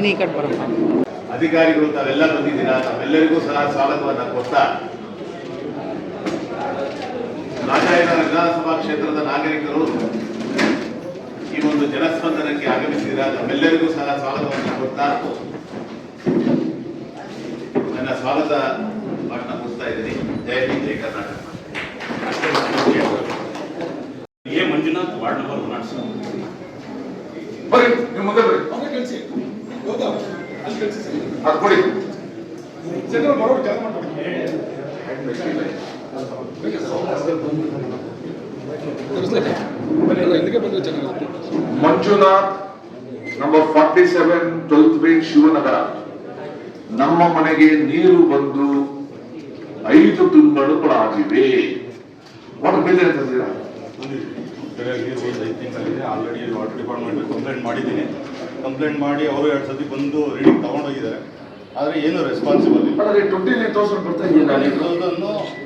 ನೀನು ಈ ಕಡೆ ಬರಪ್ಪ ಅಧಿಕಾರಿಗಳು ತಾವೆಲ್ಲ ಬಂದಿದ್ದೀರಾ? ತಾವೆಲ್ಲರಿಗೂ ಸಹ ಸ್ವಾಗತವನ್ನು ಕೊಡ್ತಾ? ರಾಜಾಯಣ ವಿಧಾನಸಭಾ ಕ್ಷೇತ್ರದ ನಾಗರಿಕರು ಈ ಒಂದು ಜನಸ್ಪಂದನಕ್ಕೆ ಆಗಮಿಸಿದ್ದೀರಾ? ತಮ್ಮೆಲ್ಲರಿಗೂ ಸಹ ಸ್ವಾಗತವನ್ನು ಕೊಡ್ತಾ? ನನ್ನ ಸ್ವಾಗತ ಭಾಷಣ ಮುಗಿಸ್ತಾ ಇದ್ದೀನಿ. Jai Hind Jai Karnataka. A Manjunath ward number one ಬರ್ರಿ ನಿಮ್ಮ ಮುಂದೆ ಬರ್ರಿ ಅದು ಕೊಡಿ Manjunath number forty seven twelfth Shivanagar. ನಮ್ಮ ಮನೆಗೆ ನೀರು ಬಂದು ಐದು ತಿಂಗಳುಗಳಾಗಿವೆ ವಾಟರ್ ಬಿಲ್ ನೀರು ಒಂದು ಐದು ತಿಂಗಳಿದೆ ಆಲ್ರೆಡಿ ವಾಟರ್ ಡಿಪಾರ್ಟ್ಮೆಂಟ್ ಕಂಪ್ಲೇಂಟ್ ಮಾಡಿದ್ದೀನಿ. ಕಂಪ್ಲೇಂಟ್ ಮಾಡಿ ಅವರು ಎರಡು ಸತಿ ಬಂದು ರೀಡಿಂಗ್ ತಗೊಂಡೋಗಿದ್ದಾರೆ. ಆದರೆ ಏನು ರೆಸ್ಪಾನ್ಸಿಬಲ್ ಇಲ್ಲ. ಅದೇ ಟ್ವೆಂಟಿ ಬರ್ತಾ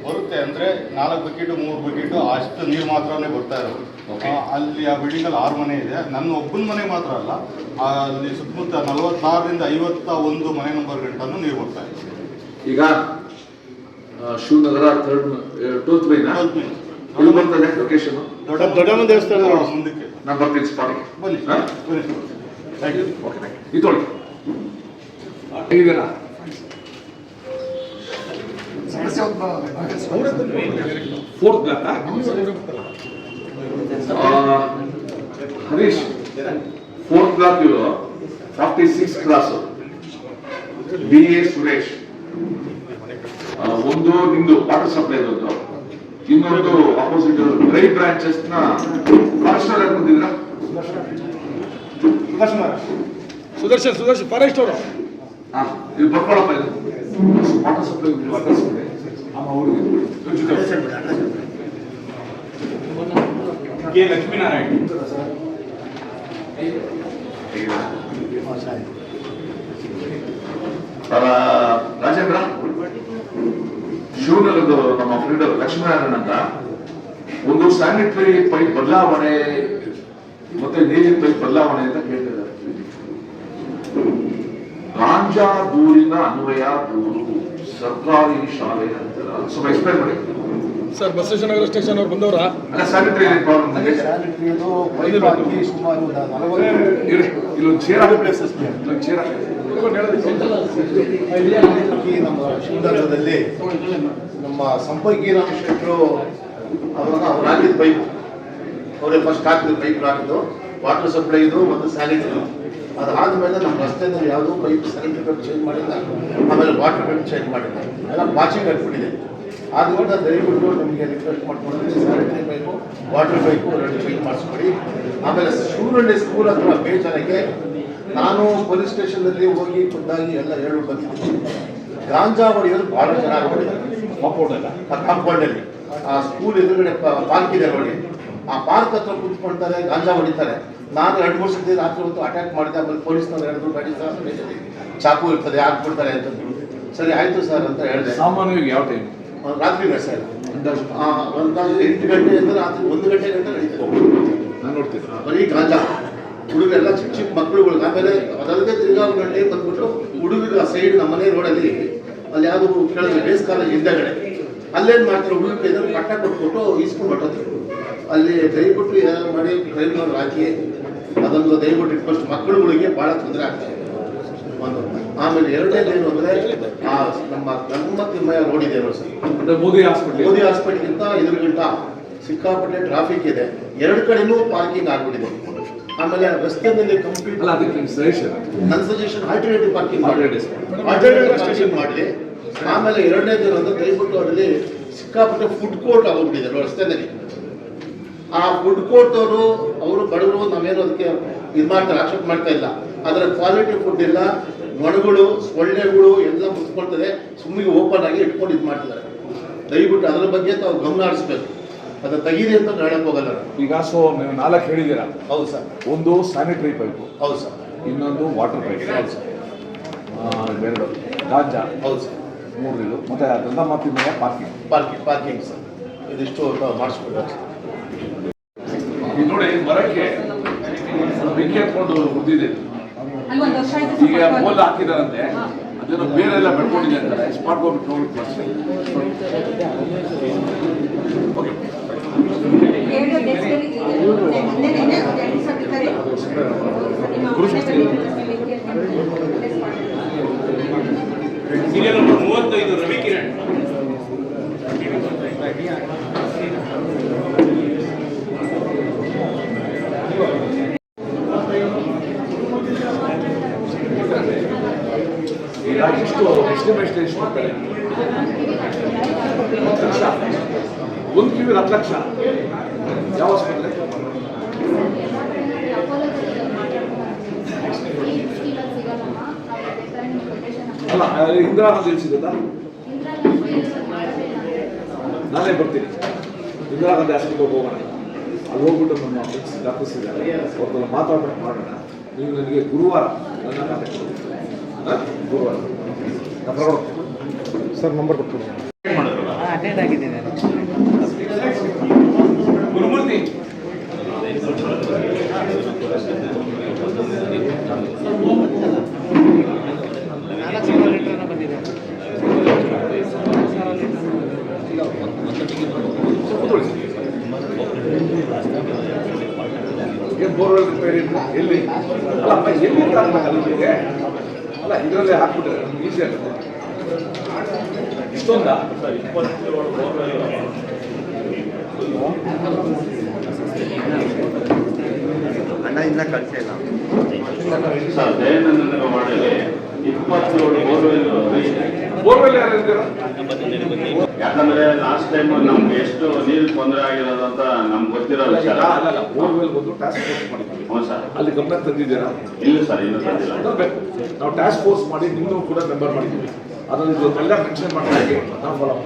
ಬರುತ್ತೆ ಅಂದರೆ ನಾಲ್ಕು ಬಕೆಟು ಮೂರು ಬಕೆಟು ಅಷ್ಟು ನೀರು ಮಾತ್ರನೇ ಬರ್ತಾ ಇರೋದು. ಅಲ್ಲಿ ಆ ಬಿಲ್ಡಿಂಗಲ್ಲಿ ಆರು ಮನೆ ಇದೆ. ನನ್ನ ಒಬ್ಬನ ಮನೆ ಮಾತ್ರ ಅಲ್ಲ ಆ, ಅಲ್ಲಿ ಸುತ್ತಮುತ್ತ ನಲವತ್ತಾರರಿಂದ ಐವತ್ತ ಒಂದು ಮನೆ ನಂಬರ್ ಗಂಟನೂ ನೀರು ಬರ್ತಾ ಇದೆ. ಈಗ ಶಿವನಗರ ಥರ್ಡ್ ಟೂತ್ ಬೇನ ಎಲ್ಲಿ ಬರ್ತದೆ ಲೊಕೇಶನ್ ದೊಡ್ಡ ದೇವಸ್ಥಾನ ಮುಂದಕ್ಕೆ. ನಾನು ಬರ್ತೀನಿ ಸ್ಪಾಟಿಗೆ ಬನ್ನಿ ಹಾ? ಬನ್ನಿ. Thank you okay thank you ಇದು ಹೇಗಿದ್ದೀರಾ? Fourth block Harish fourth block ಇವರು forty six class B A Suresh ಒಂದು ನಿಮ್ದು ವಾಟರ್ ಸಪ್ಲೈ ಒಂದು ಇನ್ನೊಂದು ಅಪೋಸಿಟ್ ಡ್ರೈ ಬ್ರಾಂಚಸ್ನ ಕಾನ್ಸ್ಟರ್ ಯಾರು ಬಂದಿದ್ದೀರಾ ಸುದರ್ಶನ್ ಸುದರ್ಶನ್ ಫಾರೆಸ್ಟ್ ಅವರು. ಹಾ, ಇದು ಬರ್ಕೊಳಪ್ಪ ಇದು. ವಾಟರ್ ಸಪ್ಲೈ ವಾಟರ್ ಸಪ್ಲೈ ಇವ್ರ ಜೊತೆ ಕೆ. ಲಕ್ಷ್ಮೀನಾರಾಯಣ್. ರಾಜೇಂದ್ರ? ಶಿವನಗರದ ನಮ್ಮ ಫ್ರೀಡರ್ ಲಕ್ಷ್ಮೀನಾರಾಯಣ ಅಂತ ಒಂದು ಸ್ಯಾನಿಟರಿ ಪೈಪ್ ಬದಲಾವಣೆ ಮತ್ತೆ ನೀರಿನ ಪೈಪ್ ಬದಲಾವಣೆ ಅಂತ ಕೇಳ್ತಿದ್ದಾರೆ ಗಾಂಜಾ ದೂರಿನ ಅನ್ವಯ ದೂರು ಸರ್ಕಾರಿ ಶಾಲೆ ಅಂತ ಸ್ವಲ್ಪ ಎಕ್ಸ್ಪ್ಲೈನ್ ಮಾಡಿ. ಸರ್ ಬಸವೇಶ್ವರನಗರ ಸ್ಟೇಷನ್ ಅವ್ರು ಬಂದವರ? ಸ್ಯಾನಿಟರಿ ಇಲ್ಲೊಂದು ಚೇರ್ ಇಲ್ಲೊಂದು ಚೇರ್ ನಮ್ಮ ಶಿವನಗರದಲ್ಲಿ ನಮ್ಮ ಸಂಪರ್ಕಿ ಅವಾಗ ಅವ್ರು ಹಾಕಿದ ಪೈಪ್ ಅವರೇ ಫಸ್ಟ್ ಹಾಕಿದ ಪೈಪ್ ಹಾಕಿದ್ದು ವಾಟರ್ ಸಪ್ಲೈ ಇದು ಮತ್ತು ಸ್ಯಾನಿಟರಿ ಅದಾದ್ಮೇಲೆ ನಮ್ಮ ರಸ್ತೆಯಲ್ಲಿ ಯಾವುದೂ ಪೈಪ್ ಸ್ಯಾನಿಟರಿ ಪೈಪ್ ಚೇಂಜ್ ಮಾಡಿಲ್ಲ ಆಮೇಲೆ ವಾಟರ್ ಪೈಪ್ ಚೇಂಜ್ ಮಾಡಿಲ್ಲ. ಎಲ್ಲ ವಾಚಿಂಗ್ ಹಾಕ್ಬಿಟ್ಟಿದೆ ಆದ್ದರಿಂದ ದಯವಿಟ್ಟು ನಿಮಗೆ ರಿಕ್ವೆಸ್ಟ್ ಮಾಡ್ಕೊಂಡಿದ್ದೀನಿ ಸ್ಯಾನಿಟರಿ ಪೈಪು ವಾಟರ್ ಪೈಪು ಎರಡು ಚೇಂಜ್ ಮಾಡಿಸ್ಕೊಡಿ. ಆಮೇಲೆ ಶಿವನಹಳ್ಳಿ ಸ್ಕೂಲ್ ಹತ್ರ ಬೇಜಾರಕ್ಕೆ ನಾನು ಪೊಲೀಸ್ ಸ್ಟೇಷನಲ್ಲಿ ಹೋಗಿ ಖುದ್ದಾಗಿ ಎಲ್ಲ ಹೇಳಿ ಬಂದಿದ್ದೀನಿ. ಗಾಂಜಾ ಹೊಡೆಯೋದು ಭಾಳ ಜನ ಮಕ್ಕೋಟಲ್ಲ ಆ ಕಾಂಪೌಂಡಲ್ಲಿ ಆ ಸ್ಕೂಲ್ ಎದುರುಗಡೆ ಪಾರ್ಕ್ ಇದೆ ನೋಡಿ. ಆ ಪಾರ್ಕ್ ಹತ್ರ ಕೂತ್ಕೊಳ್ತಾರೆ ಗಾಂಜಾ ಹೊಡಿತಾರೆ. ನಾನು ಎರಡು ಮೂರು ಸತಿ ರಾತ್ರಿ ಹೊತ್ತು ಅಟ್ಯಾಕ್ ಮಾಡಿದೆ ಆಮೇಲೆ ಪೊಲೀಸ್ನವ್ರು ಹೇಳಿದ್ರು ಗಾಡಿ ಸರ್. ಚಾಕು ಇರ್ತದೆ ಹಾಕ್ಬಿಡ್ತಾರೆ ಅಂತಂದ್ರು ಸರಿ ಆಯ್ತು ಸರ್ ಅಂತ ಹೇಳಿದೆ. ಸಾಮಾನ್ಯವಾಗಿ ಯಾವ ಟೈಮ್ ರಾತ್ರಿ ಸರ್. ಎಂಟು ಗಂಟೆ ಅಂದ್ರೆ ರಾತ್ರಿ ಒಂದು ಗಂಟೆ ಗಂಟೆ ನಡೀತದೆ ನಾನು ನೋಡ್ತೀನಿ. ಬರೀ ಗಾಂಜಾ. ಹುಡುಗರೆಲ್ಲ ಚಿಕ್ಕ ಚಿಕ್ಕ ಮಕ್ಕಳುಗಳು ಆಮೇಲೆ ಅದಲ್ಲದೆ ತಿರ್ಗಾ ಗಂಟೆ ಬಂದ್ಬಿಟ್ಟು ಹುಡುಗರು ಆ ಸೈಡ್ ನಮ್ಮ ಮನೆ ರೋಡಲ್ಲಿ ಅಲ್ಲಿ ಯಾವುದು ಕೇಳಿದ್ರೆ ಬೇಸ್ ಕಾಲೇಜ್ ಹಿಂದೆಗಡೆ. ಅಲ್ಲೇನು ಮಾಡ್ತಾರೆ ಹುಡುಗರು ಪಟ್ಟ ಕೊಟ್ಬಿಟ್ಟು ಈಸ್ಕೊಂಡು ಹೊಟ್ಟೋದ್ರು ಅಲ್ಲಿ ದಯವಿಟ್ಟು ಏನಾದ್ರು ಮಾಡಿ ಟ್ರೈನ್ನವ್ರು ಹಾಕಿ ಅದೊಂದು ದಯವಿಟ್ಟು ರಿಕ್ವೆಸ್ಟ್ ಮಕ್ಕಳುಗಳಿಗೆ ಭಾಳ ತೊಂದರೆ ಆಗ್ತದೆ ಒಂದು ಆಮೇಲೆ ಎರಡನೇದು ಏನು ಅಂದ್ರೆ ಆ ನಮ್ಮ ನಮ್ಮ ತಿಮ್ಮಯ್ಯ ರೋಡ್ ಇದೆ ಸರ್. ಮೋದಿ ಹಾಸ್ಪಿಟಲ್ ಮೋದಿ ಹಾಸ್ಪಿಟಲ್ಗಿಂತ ಎದುರುಗಿಂತ ಸಿಕ್ಕಾಪಟ್ಟೆ ಟ್ರಾಫಿಕ್ ಇದೆ. ಎರಡು ಕಡೆನೂ ಪಾರ್ಕಿಂಗ್ ಆಗ್ಬಿಟ್ಟಿದೆ. ಆಮೇಲೆ ರಸ್ತೆಯಲ್ಲಿ ಕಂಪ್ಲೀಟ್ ಅಲ್ಲ ಅದಕ್ಕೆ ನಿಮ್ಮ ಸಜೆಷನ್ ನನ್ನ ಸಜೆಷನ್ ಆಲ್ಟರ್ನೇಟಿವ್ ಪಾರ್ಕಿಂಗ್ ಮಾಡಿ. ಆಲ್ಟರ್ನೇಟಿವ್ ಸ್ಟೇಷನ್ ಮಾಡಲಿ ಆಮೇಲೆ ಎರಡನೇದು ಏನಂದ್ರೆ ದಯವಿಟ್ಟು ಅದರಲ್ಲಿ ಸಿಕ್ಕಾಪಟ್ಟೆ ಫುಡ್ ಕೋರ್ಟ್ ಆಗೋಗ್ಬಿಟ್ಟಿದೆ ರಸ್ತೆನಲ್ಲಿ ಆ ಫುಡ್ ಕೋರ್ಟ್ ಅವರು ಅವರು ಬಡವರು ನಾವೇನು ಅದಕ್ಕೆ ಇದು ಮಾಡ್ತಾರೆ ಆಕ್ಷೇಪ ಮಾಡ್ತಾ ಇಲ್ಲ. ಅದರ ಕ್ವಾಲಿಟಿ ಫುಡ್ ಇಲ್ಲ. ಮೊಣಗಳು ಸೊಳ್ಳೆಗಳು ಎಲ್ಲ ಮುಚ್ಕೊಳ್ತದೆ. ಸುಮ್ಮನೆ ಓಪನ್ ಆಗಿ ಇಟ್ಕೊಂಡು ಇದು ಮಾಡ್ತಿದ್ದಾರೆ. ದಯವಿಟ್ಟು ಅದರ ಬಗ್ಗೆ ತಾವು ಗಮನ ಹರಿಸ್ಬೇಕು. ಅದನ್ನ ತೆಗೀರಿ ಅಂತ ಹೇಳಕ್ ಹೋಗಲ್ಲ ಈಗ ಸೊ ನೀವು ನಾಲ್ಕು ಹೇಳಿದ್ದೀರಾ? ಹೌದು ಸರ್. ಒಂದು ಸ್ಯಾನಿಟರಿ ಪೈಪು ಹೌದು ಸರ್. ಇನ್ನೊಂದು ವಾಟರ್ ಪೈಪ್ ಹೌದು ಸರ್. ಎರಡು. ಗಾಂಜಾ. ಹೌದು ಸರ್. ಮೂರು ಮತ್ತೆ ಅದೆಲ್ಲ ಮಾತಿನ ಪಾರ್ಕಿಂಗ್. Parking parking sir. ಇದಿಷ್ಟು ಮಾಡಿಸ್ಕೊಡ್ಬೇಕು ನೋಡಿ, ಮರಕ್ಕೆ ಬೆಂಕಿ ಹಾಕೊಂಡು ಉಳಿದಿದೆ ಈಗ ಮೋಲ್ ಹಾಕಿದಾರಂತೆ. ಅದನ್ನು ಬೇರೆಲ್ಲ ಬೆಳ್ಕೊಂಡಿದೆ ಅಂತಾರೆ ಸ್ಪಾಟ್ ಹೋಗ್ಬಿಟ್ಟು ನೋಡ್ಬಿಟ್ಟು ಬರ್ತೀನಿ ಓಕೆ ಎರಡು ಡೆಸ್ಕಲ್ಲಿ ಮೊನ್ನೆ ನೆನ್ನೆ ಎರಡು ದಿವಸ ಬಿಡ್ತಾರೆ ನಿಮ್ಮ ಮನೆ ಬಳಿ ಸೀರಿಯಲ್ ನಂಬರ್ ಮೂವತ್ತೈದು ರವಿಕಿರಣ್ ಈಗ ಎಷ್ಟು ಎಸ್ಟಿಮೇಷನ್ ಎಷ್ಟು ಮಾಡ್ತಾರೆ ಹತ್ತು ಲಕ್ಷ ಒಂದು ಕಿವಿ ಹತ್ತು ಲಕ್ಷ. ಯಾವ ಆಸ್ಪತ್ರೆ ಅಲ್ಲ ಇಂದಿರಾ ಗಾಂಧಿ ಸಿಗುತ್ತಾ? ನಾನೇ ಬರ್ತೀನಿ. ಇಂದಿರಾ ಗಾಂಧಿ ಆಸ್ಪತ್ರೆಗೆ ಹೋಗೋಣ. ಅಲ್ಲಿ ಹೋಗ್ಬಿಟ್ಟು ನಮ್ಮ ಫ್ರೆಂಡ್ಸ್ ಡಾಕ್ಟರ್ಸ್ ಇದ್ದಾರೆ. ಅವ್ರದ್ದೆಲ್ಲ ಮಾತಾಡ್ಬಿಟ್ಟು ಮಾಡೋಣ. ನೀವು ನನಗೆ ಗುರುವಾರ ನನ್ನ ಕಾಂಟ್ಯಾಕ್ಟ್ ಮಾಡಿ ಗುರುವಾರ. ಸರ್ ನಂಬರ್ ಕೊಟ್ಟು ಮಾಡಿದ್ರಲ್ಲ ಅಟೆಂಡ್ ಆಗಿದ್ದೀನಿ ಗುರುಮೂರ್ತಿ ನಾಲ್ಕು ಸಾವಿರ ಲೀಟರ್ ಬಂದಿದೆ ನಾಲ್ಕು ಸಾವಿರ ಲೀಟರ್ ಕೂತ್ಕೊಳ್ಳಿ. ಏನ್ ಬೋರ್ವೆಲ್ ರಿಪೇರಿ ಇಲ್ಲ? ಎಲ್ಲಿ ಅಲ್ಲ ಅಮ್ಮ, ಎಲ್ಲಿ ಅಂತ ಆಗ್ಬೇಕಲ್ಲ ನಿಮಗೆ ಅಲ್ಲ ಇದರಲ್ಲೇ ಹಾಕ್ಬಿಟ್ರೆ ನಮ್ಗೆ ಈಸಿ ಆಗುತ್ತೆ ಇಷ್ಟೊಂದ ಅಣ್ಣ ಇನ್ನ ಕಳಿಸಿಲ್ಲ ಸರ್ ದಯಾನಂದನಗರ ಮಾಡಲಿ ಇಪ್ಪತ್ತೇಳು ಬೋರ್ವೆಲ್ ಯಾಕಂದ್ರೆ ಲಾಸ್ಟ್ ಟೈಮ್ ನಮ್ಗೆ ಎಷ್ಟು ನೀರು ತೊಂದರೆ ಆಗಿರೋದಂತ ಅಂತ ನಮ್ಗೆ ಗೊತ್ತಿರೋ ಸರ್. ಬೋರ್ವೆಲ್ ಬಂದು ಟಾಸ್ಕ್ ಫೋರ್ಸ್ ಮಾಡಿದ್ವಿ ಹ್ಞೂ ಸರ್. ಅಲ್ಲಿ ಗಮನ ತಂದಿದ್ದೀರಾ? ಇಲ್ಲ ಸರ್ ಇನ್ನೂ ತಂದಿಲ್ಲ ನಾವು ಟಾಸ್ಕ್ ಫೋರ್ಸ್ ಮಾಡಿ ನಿಮ್ಮನ್ನು ಕೂಡ ಮೆಂಬರ್ ಮಾಡಿದ್ದೀವಿ. ಅದರಲ್ಲಿ ಎಲ್ಲ ಮೆನ್ಷನ್ ಮಾಡಿ ನಾವು ಫಾಲೋ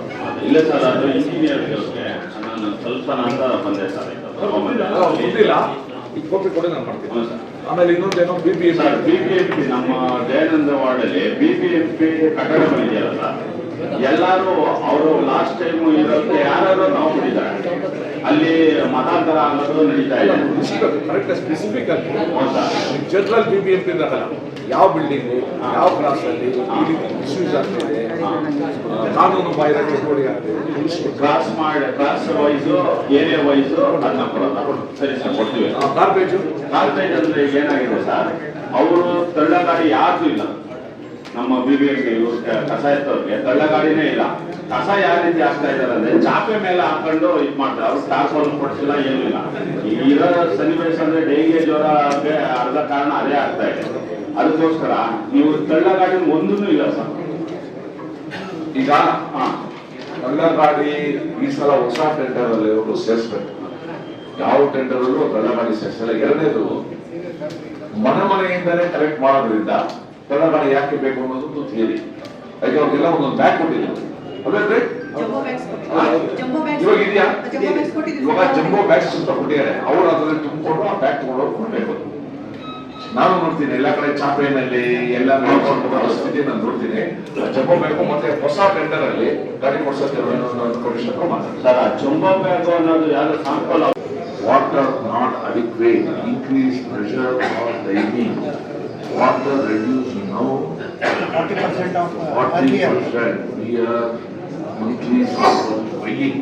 ಇಲ್ಲ ಸರ್ ಅದು ಇಂಜಿನಿಯರ್ಗಳಿಗೆ ನಾನು ಸ್ವಲ್ಪ ಅಂತ ಬಂದೆ ಸರ್ ಗೊತ್ತಿಲ್ಲ. ಈಗ ಕಾಪಿ ಕೊಡಿ ನಾನು ಮಾಡ್ತೀನಿ. ಆಮೇಲೆ ಇನ್ನೊಂದೇನೋ B P sir B P M P ನಮ್ಮ ದಯಾನಂದ ವಾರ್ಡಲ್ಲಿ ಬಿ ಪಿ ಎಂ ಪಿ ಕಟ್ಟಡಗಳಿದೆಯಲ್ಲ ಸರ್. ಎಲ್ಲರೂ ಅವರು ಲಾಸ್ಟ್ ಟೈಮ್ ಇರೋದು ಯಾರು ನಾವು ಬಿಟ್ಟಿದ್ದಾರೆ ಅಲ್ಲಿ ಮತಾಂತರ ಅನ್ನೋದು ನಡೀತಾ ಇದೆ. ಕರೆಕ್ಟ್ ಸ್ಪೆಸಿಫಿಕ್ ಆಗಿ general B B M P ಯಾವ ಬಿಲ್ಡಿಂಗು ಯಾವ ಕ್ಲಾಸ್ ಅಲ್ಲಿ ಈ ರೀತಿ ಇಶ್ಯೂಸ್ ಆಗ್ತಿದೆ? ಕಾನೂನು ಬಾಹಿರ ಚಟುವಟಿಕೆ ಆಗ್ತಿದೆ. ಕ್ಲಾಸ್ ಮಾಡಿ ಕ್ಲಾಸ್ ವೈಸ್ ಏರಿಯಾ ವೈಸ್ ಅದನ್ನ ಕೊಡೋದು ಸರಿ ಸರ್ ಕೊಡ್ತೀವಿ. ಕಾರ್ಪೇಜ್ ಕಾರ್ಪೇಜ್ ಅಂದ್ರೆ ಏನಾಗಿದೆ ಸರ್? ಅವರು ತಳ್ಳಗಾಡಿ ಯಾರ್ದು ಇಲ್ಲ. ನಮ್ಮ ಬಿ ಬಿ ಎಂ ಇವ್ರು ಕ- ಕಸ ಎತ್ತವ್ರಿಗೆ ತಳ್ಳಗಾಡಿನೇ ಇಲ್ಲ. ಕಸ ಯಾವ ರೀತಿ ಆಗ್ತಾ ಇದಾರೆ ಅಂದ್ರೆ ಚಾಪೆ ಮೇಲೆ ಹಾಕೊಂಡು ಇದ್ ಮಾಡ್ತಾರೆ. ಅವ್ರು ಸ್ಟಾಫ್ ಒಂದು ಕೊಡ್ಸಿಲ್ಲ ಏನೂ ಇಲ್ಲ. ಇರೋ ಸನ್ನಿವೇಶ ಅಂದ್ರೆ ಡೈಲಿ ಜ್ವರ ಅರ್ಧ ಕಾರಣ ಅದೇ ಆಗ್ತಾ ಇದೆ. ಅದಕ್ಕೋಸ್ಕರ ನೀವು ತಳ್ಳಗಾಡಿ ಒಂದೂ ಇಲ್ಲ ಸರ್. ಈಗ ಕಳ್ಳಗಾಡಿ ಈ ಸಲ ಹೊಸ ಟೆಂಡರ್ ಅಲ್ಲಿ ಅವರು ಸೇರಿಸ್ಬೇಕು. ಯಾವ ಟೆಂಡರ್ ಅಲ್ಲೂ ಕಳ್ಳಗಾಡಿ ಸೇರಿಸಲ್ಲ. ಎರಡನೇದು ಮನೆ ಮನೆಯಿಂದಲೇ ಕಲೆಕ್ಟ್ ಮಾಡೋದ್ರಿಂದ ಕಳ್ಳಗಾಡಿ ಯಾಕೆ ಬೇಕು ಅನ್ನೋದು ಥಿಯರಿ ಯಾಕೆ ಅವ್ರಿಗೆಲ್ಲ ಒಂದೊಂದು ಬ್ಯಾಗ್ ಕೊಟ್ಟಿದ್ರು. ಜಂಬೋ. ಜಂಬೋ ಇವಾಗ ಇದೆಯಾ? ಜಂಬೋ ಬ್ಯಾಗ್ಸ್ ಕೊಟ್ಟಿದ್ದೀವಿ ಇವಾಗ ಜಂಬೋ ಬ್ಯಾಗ್ಸ್ ಅಂತ ಕೊಟ್ಟಿದ್ದಾರೆ. ಅವ್ರು ಅದರಲ್ಲಿ ತುಂಬಿಕೊಂಡು ಆ ಬ್ಯಾಗ್ ತಗೊಂಡು ಕೊಡಬೇಕು. ನಾನು ನೋಡ್ತೀನಿ ಎಲ್ಲ ಕಡೆ ಚಾಪೆನಲ್ಲಿ ಎಲ್ಲ ಪರಿಸ್ಥಿತಿ ನಾನು ನೋಡ್ತೀನಿ. ಜಂಬೋ ಬ್ಯಾಗು ಮತ್ತೆ ಹೊಸ ಟೆಂಡರ್ ಅಲ್ಲಿ ಗಾಡಿ ಕೊಡ್ಸೋಕೆ ಕೊಡಿಸೋಕೆ ಮಾತಾಡ್ತಾರೆ ಸರ್ ಆ ಚೊಂಬ ಬ್ಯಾಗ್ ಅನ್ನೋದು ಯಾರು sample water not adequate increase pressure are the evening. Water reduce now. Forty percent of forty percent, we are monthly buying.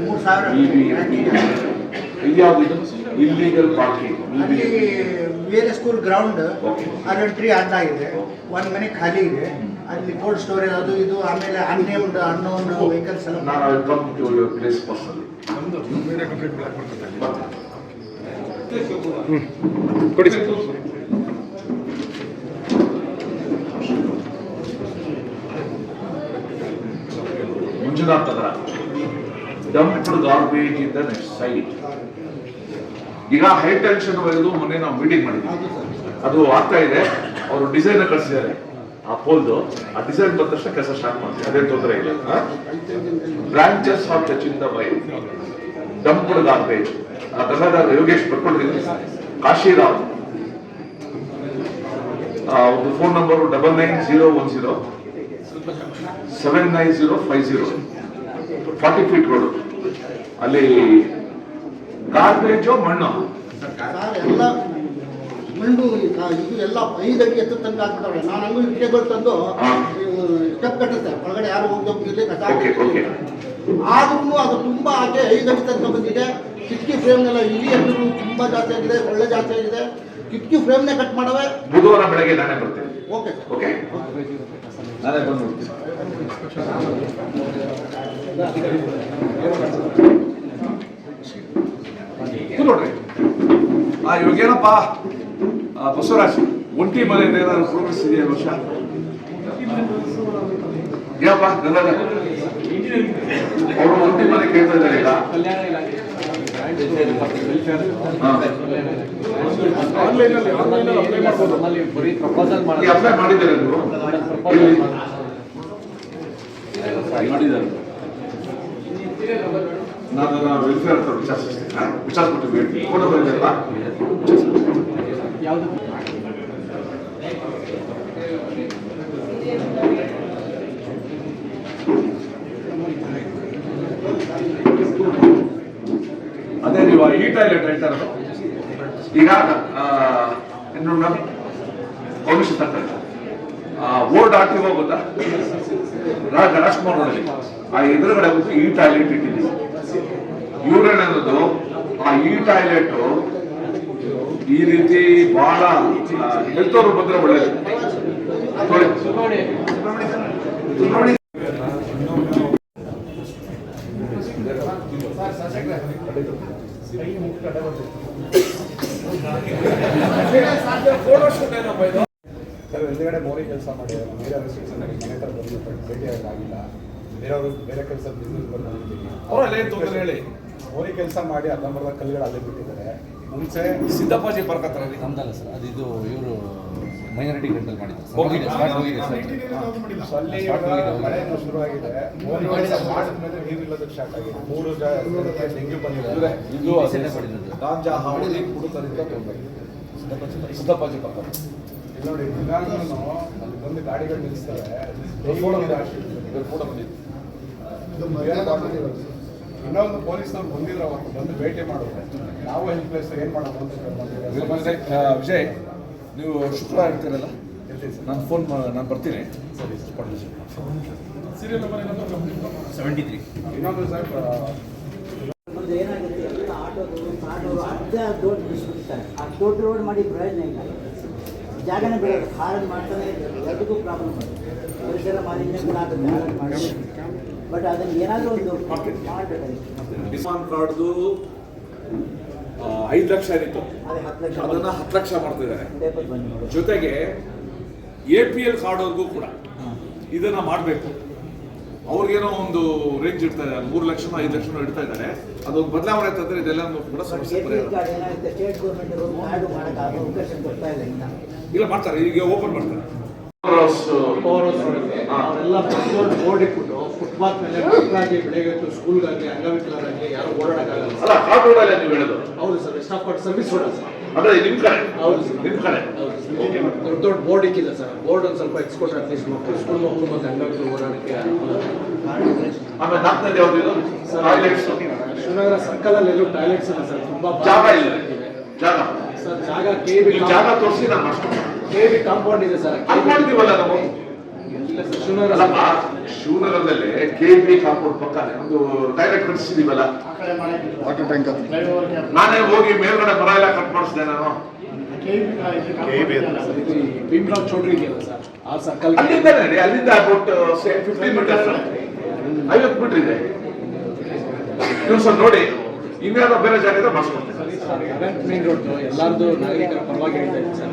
ಮೂರು ಸಾವಿರ. ಇದ್ಯಾವ್ದು ಇದು ಇಲ್ಲಿಗಲ್ ಪಾರ್ಕಿಂಗ್ ಅಲ್ಲಿ ಬೇರೆ ಸ್ಕೂಲ್ ಗ್ರೌಂಡ್ Okay. ಅಲ್ಲೊಂದು ಟ್ರೀ ಅಡ್ಡ ಇದೆ. ಒಂದ್ ಮನೆ ಖಾಲಿ ಇದೆ. ಅಲ್ಲಿ ಕೋಲ್ಡ್ ಸ್ಟೋರೇಜ್ ಅದು ಇದು ಆಮೇಲೆ ಅನ್ನೇಮ್ಡ್ ಅನ್ನೋನ್ ವೆಹಿಕಲ್ಸ್ ಎಲ್ಲ come to your place personally ಒಂದು ಬೇರೆ Manjunath Nagar dumped garbage in the next site ಈಗ ಹೈ ಟೆನ್ಷನ್ ವೈದು ಮೊನ್ನೆ ನಾವು ಮೀಟಿಂಗ್ ಮಾಡಿದ್ವಿ. ಅದು ಆಗ್ತಾ ಇದೆ. ಅವರು ಡಿಸೈನ್ ಕಳಿಸಿದ್ದಾರೆ. ಆ ಪೋಲ್ದು ಆ ಡಿಸೈನ್ ಬಂದ ತಕ್ಷಣ ಕೆಲಸ ಸ್ಟಾರ್ಟ್ ಮಾಡ್ತೀವಿ. ಅದೇ ತೊಂದರೆ ಇಲ್ಲ. Branches of touching the why dumped garbage Gangadhara Yogesh ಬರ್ಕೊಂಡಿದ್ದೀನಿ Kashirao. ಒಂದು phone number double nine zero one zero seven nine zero five zero forty feet road ಅಲ್ಲಿ ಗಾರ್ಬೇಜು ಮಣ್ಣು. ಎಲ್ಲ ಮಣ್ಣು ಇದು ಎಲ್ಲ ಐದು ಅಡಿ ಎತ್ತ ತನಕ ಹಾಕ್ಬಿಟ್ಟವ್ರೆ ನಾನು ಹಂಗೂ ವಿಷಯಗಳು ತಂದು. ಸ್ಟೆಪ್ ಕಟ್ಟುತ್ತೆ ಒಳಗಡೆ ಯಾರು ಹೋಗ್ದೋಗಿರ್ಲಿ ಕಸ ಆದ್ರೂ ಅದು ತುಂಬಾ ಆಚೆ ಐದು ಅಡಿ ತನಕ ಬಂದಿದೆ. ಕಿಟಕಿ ಫ್ರೇಮ್ನೆಲ್ಲ ಇಲ್ಲಿ ಹಣ್ಣು ತುಂಬಾ ಜಾಸ್ತಿ ಆಗಿದೆ ಒಳ್ಳೆ ಜಾಸ್ತಿ ಆಗಿದೆ. ಕಿಟಕಿ ಫ್ರೇಮ್ನೇ ಕಟ್ ಮಾಡವೆ. ಬುಧವಾರ ಬೆಳಗ್ಗೆ ನಾನೇ ಬರ್ತೇನೆ. ಓಕೆ ಓಕೆ ನಾನೇ ಬಂದು. ಆ ಇವಾಗ ಏನಪ್ಪ? ಆ, ಬಸವರಾಜ್ ಒಂಟಿ ಮನೆ ಏನಾದ್ರು ಪ್ರೋಗ್ರೆಸ್ ಇದೆಯಾ ವರ್ಷ. ಏನಪ್ಪ? ಗಂಗಾಧರ್? ಅವರು ಒಂಟಿ ಮನೆ ಕೇಳ್ತಾ ಇದ್ದಾರೆ ಈಗ. ಅಲ್ಲಿ ಆನ್ಲೈನಲ್ಲಿ ಆನ್ಲೈನಲ್ಲಿ ಅಪ್ಲೈ ಮಾಡ್ಬೋದು. ಅಪ್ಲೈ ಮಾಡಿದ್ದಾರೆ ನೀವು? ನಾನು ವೆಲ್ಫೇರ್ ಹತ್ರ ಫೋಟೋ ಅದೇ ನೀವು ಈ ಟಾಯ್ಲೆಟ್ ಹೇಳ್ತಾ ಇರೋದು. ಈಗ ಏನು ಮೇಡಮ್ ಓಲ್ಡ್ ಆರ್ ಟಿ ಗೊತ್ತಾ? ರಾಜ ರಾಜ್ಕುಮಾರ್ ನೋಡಿ ಆ ಎದುರುಗಡೆ ಬಂದು ಈ ಟಾಯ್ಲೆಟ್ ಇಟ್ಟಿದ್ದೀವಿ ಯೂರಿನ್ ಅನ್ನೋದು ಆ ಈ ಟಾಯ್ಲೆಟ್ ಈ ರೀತಿ ಬಹಳ ಹೆಲ್ತವ್ರು ಭದ್ರ ಒಳ್ಳೆಯದು ಫೋಟೋ ಶೂಟ್ ಕೆಲವು ಹಿಂದ್ಗಡೆ ಮೋರಿ ಕೆಲಸ ಮಾಡಿದ್ದಾರೆ ಬೇರೆ ರೆಸ್ಟ್ರಿಕ್ಷನ್ ಆಗಿ ಮನೆ ಹತ್ರ ಬಂದು ಭೇಟಿ ಆಗಿಲ್ಲ. ಬೇರೆಯವರು ಬೇರೆ ಕೆಲಸ ಬಿಸ್ನೆಸ್ ಬಂದು ಅವರೆಲ್ಲ ಹೇಳಿ. ಮೋರಿ ಕೆಲಸ ಮಾಡಿ ಅರ್ಧಂಬರ್ಧ ಕಲ್ಲುಗಳು ಅಲ್ಲೇ ಬಿಟ್ಟಿದ್ದಾರೆ. ಮುಂಚೆ ಸಿದ್ದಪ್ಪಾಜಿ ಬರ್ಕತ್ತಾರ ನಮ್ದಲ್ಲ ಸರ್ ಅದು ಇದು ಇವರು ಮೈನಾರಿಟಿ ಗಂಟಲ್ಲಿ ಮಾಡಿದ್ರು ಹೋಗಿದೆ. ಸ್ಟಾರ್ಟ್ ಹೋಗಿದೆ ಸರ್. ಅಲ್ಲಿ ಮಳೆಯನ್ನು ಶುರು ಆಗಿದೆ. ಶುರುವಾಗಿದೆ ಮೋರಿ ಕೆಲಸ ಮಾಡಿದ್ಮೇಲೆ ನೀರಿಲ್ಲದಕ್ಕೆ ಸ್ಟಾರ್ಟ್ ಆಗಿದೆ. ಮೂರು ಡೆಂಗ್ಯೂ ಬಂದಿದೆ. ಇದು ಅಸೆನೆ ಪಡೆದಿದ್ದು. ಗಾಂಜಾ ಹಾವಳಿ ಕುಡುತ್ತರಿಂದ ತೊಂದರೆ ಸಿದ್ದಪ್ಪಾಜಿ ಇಲ್ಲಿ ನೋಡಿ ಅಲ್ಲಿ ಬಂದು ಗಾಡಿಗಳು ನಿಲ್ಲಿಸ್ತಾರೆ. ಇನ್ನೊಂದು ಪೊಲೀಸ್ನವ್ರು ಬಂದಿದ್ರು ಅವತ್ತು ಬಂದು ಭೇಟಿ ಮಾಡೋದು. ನಾವು ಹೆಲ್ಪ್ಲೆಸ್ ಏನ್ ಮಾಡೋದು ಅಂತ ವಿಜಯ್ ನೀವು ಶುಕ್ರವಾರ ಇರ್ತೀರಲ್ಲ? ನಾನು ಫೋನ್ ನಾನು ಬರ್ತೀನಿ. ಸೀರಿಯಲ್ ನಂಬರ್ ಏನಾದ್ರು ಸೆವೆಂಟಿ ತ್ರೀ ಇನ್ನೊಂದು ಸರ್ ಏನಾಗುತ್ತೆ ಆಟೋಗಳು ಆಟೋ ಅರ್ಧ ದೊಡ್ಡ ಬಿಸ್ಬಿಡ್ತಾರೆ ಆ ದೊಡ್ಡ ರೋಡ್ ಮಾಡಿ ಪ್ರಯೋಜನ ಇಲ್ಲ. ಜಾಗನೇ ಬಿಡೋದು ಹಾರನ್ ಮಾಡ್ತಾನೆ. ಎಲ್ಲರಿಗೂ ಪ್ರಾಬ್ಲಮ್ ಪರಿಸರ ಮಾಲಿನ್ಯ ಮಾಡಿ ಬಟ್ ಅದನ್ನ ಏನಾದರೂ ಒಂದು ಮಾಡಬೇಕಾಗಿತ್ತು. ಡಿಸ್ಮಾನ್ ಕಾರ್ಡ್ದು ಐದು ಲಕ್ಷ ಲಕ್ಷ. ಅದನ್ನ ಹತ್ತು ಲಕ್ಷ ಮಾಡ್ತಿದ್ದಾರೆ. ಜೊತೆಗೆ ಎ ಪಿ ಎಲ್ ಕಾರ್ಡ್ವರೆಗೂ ಕೂಡ ಇದನ್ನ ಮಾಡಬೇಕು. ಅವ್ರಿಗೇನೋ ಒಂದು ರೇಂಜ್ ಇಡ್ತಾ ಇದ್ದಾರೆ ಮೂರು ಲಕ್ಷ ಐದು ಲಕ್ಷ ಇಡ್ತಾ ಇದ್ದಾರೆ. ಅದು ಬದಲಾವಣೆ ತಂದ್ರೆ ಇದೆಲ್ಲ ಕೂಡ ಸಮಸ್ಯೆ ಇಲ್ಲ ಮಾಡ್ತಾರೆ ಈಗ ಓಪನ್ ಮಾಡ್ತಾರೆ. ಅವರೆಲ್ಲ ಫುಟ್ಪಾತ್ ಮೇಲೆ ಮಕ್ಕಳಾಗಿ ಬೆಳಗ್ಗೆ ಸ್ಕೂಲ್ಗಾಗಲಿ ಅಂಗವಿಕಲರಾಗಲಿ ಯಾರು ಓಡಾಡಕ್ಕಾಗಲ್ಲ. ಹೌದು ಸರ್ ಇಷ್ಟಪಟ್ಟು ಸರ್ವಿಸ್ ರೋಡ್ ಸರ್ ಅಂದ್ರೆ ನಿಮ್ ಕಡೆ. ನಿಮ್ ಕಡೆ. ದೊಡ್ಡ ದೊಡ್ಡ ಬೋರ್ಡ್ ಇಕ್ಕಿಲ್ಲ ಸರ್. ಬೋರ್ಡ್ ಒಂದು ಸ್ವಲ್ಪ ಎಕ್ಸ್ಪೋರ್ಟ್ ಅಟ್ಲೀಸ್ಟ್ ಮಕ್ಕಳು ಸ್ಕೂಲ್ ಮಕ್ಕಳು ಮತ್ತು ಅಂಗವಿಕಲರು ಓಡಾಡಕ್ಕೆ ಆಮೇಲೆ ನಾಲ್ಕನೇದು ಯಾವ್ದು ಟಾಯ್ಲೆಟ್ಸ್ ಶಿವನಗರ ಸರ್ಕಲ್ ಅಲ್ಲಿ ಎಲ್ಲೂ ಟಾಯ್ಲೆಟ್ಸ್ ಇಲ್ಲ ಸರ್. ತುಂಬಾ ಜಾಗ ಇಲ್ಲ. ಜಾಗ. ಸರ್ ಜಾಗ ಕೆ ಜಾಗ ತೋರಿಸಿ ನಾನು ಕೆ ಬಿ ಕಾಂಪೌಂಡ್ ಇದೆ ಸರ್. ಮಾಡಿದೀವಲ್ಲ ನಾವು ಅಲ್ಲಪ್ಪ ಶಿವನಗರದಲ್ಲಿ ಕೆ ಬಿ ಕಾಂಪೌಂಡ್ ಪಕ್ಕನೆ ಒಂದು ಟೈಲೆಟ್ ಕಟ್ಸಿದೀವಲ್ಲ ವಾಟರ್ ಟ್ಯಾಂಕ್ ನಾನೇ ಹೋಗಿ ಮೇಲ್ಗಡೆ ಬರ ಎಲ್ಲ ಕಟ್ ಮಾಡಿಸಿದೆ ನಾನು. ಭೀಮರಾವ್ ಚೌಟ್ರಿ ಇದೆಯಲ್ಲ ಸರ್? ಆ ಸರ್ಕಲ್ ಅಲ್ಲಿಂದ ನಡಿ ಅಲ್ಲಿಂದ ಅಬೌಟ್ ಫಿಫ್ಟೀನ್ ಮೀಟರ್ಸ್ ಐವತ್ತು ಮೀಟರ್ ಇದೆ. ನೀವು ಸ್ವಲ್ಪ ನೋಡಿ ಇನ್ನೇನೋ ಬೇರೆ ಜಾಗ ಇದೆ ಮಾಡಿಸ್ಕೊಡ್ತೀನಿ ಮೇನ್ ರೋಡ್ ಎಲ್ಲಾರ್ದು ನಾಗರಿಕರ ಪರವಾಗಿ ಹೇಳ್ತಾ ಇದ್ದೀನಿ ಸರ್.